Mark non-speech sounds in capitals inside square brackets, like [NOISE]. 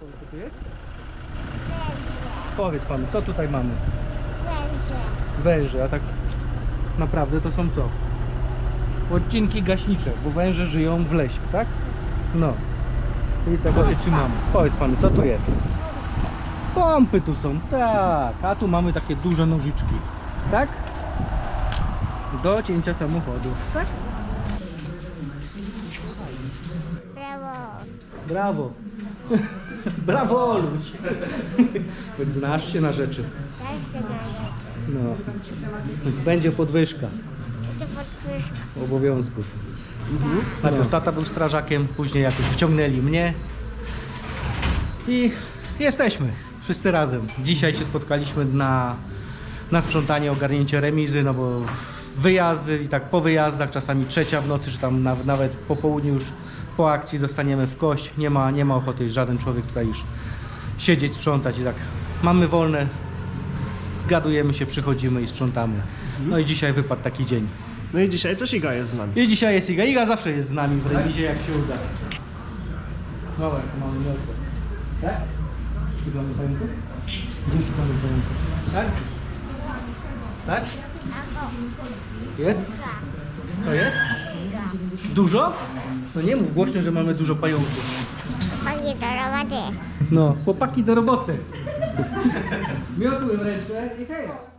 powiedz co tu jest? Węże. Powiedz panu, co tutaj mamy? Węże. Węże, a tak naprawdę to są co? Odcinki gaśnicze, bo węże żyją w lesie, tak? No. I tego się trzymamy. Powiedz panu, co tu jest? Pompy tu są, tak. A tu mamy takie duże nożyczki, tak? Do cięcia samochodu. Tak? Brawo. Brawo. [LAUGHS] [LAUGHS] Brawo, ludź. Choć znasz się na rzeczy. No. Będzie podwyżka To podwyżka. obowiązków. Najpierw tata był strażakiem, później jakoś wciągnęli mnie. I jesteśmy wszyscy razem. Dzisiaj się spotkaliśmy na, na sprzątanie, ogarnięcie remizy, no bo wyjazdy i tak po wyjazdach, czasami trzecia w nocy, czy tam naw- nawet po południu już po akcji dostaniemy w kość. Nie ma, nie ma ochoty żaden człowiek tutaj już siedzieć, sprzątać i tak mamy wolne, zgadujemy się, przychodzimy i sprzątamy. No i dzisiaj wypadł taki dzień. No i dzisiaj też Iga jest z nami. I dzisiaj jest Iga. Iga zawsze jest z nami w remizie, jak się uda. Dobra, to mamy miotło. Tak? Szukamy pająków? Gdzie szukamy pająków? Tak? Tak? Jest? Co jest? Dużo? No nie mów głośno, że mamy dużo pająków. Panie do roboty. No, chłopaki do roboty. Miotły w ręce i heja.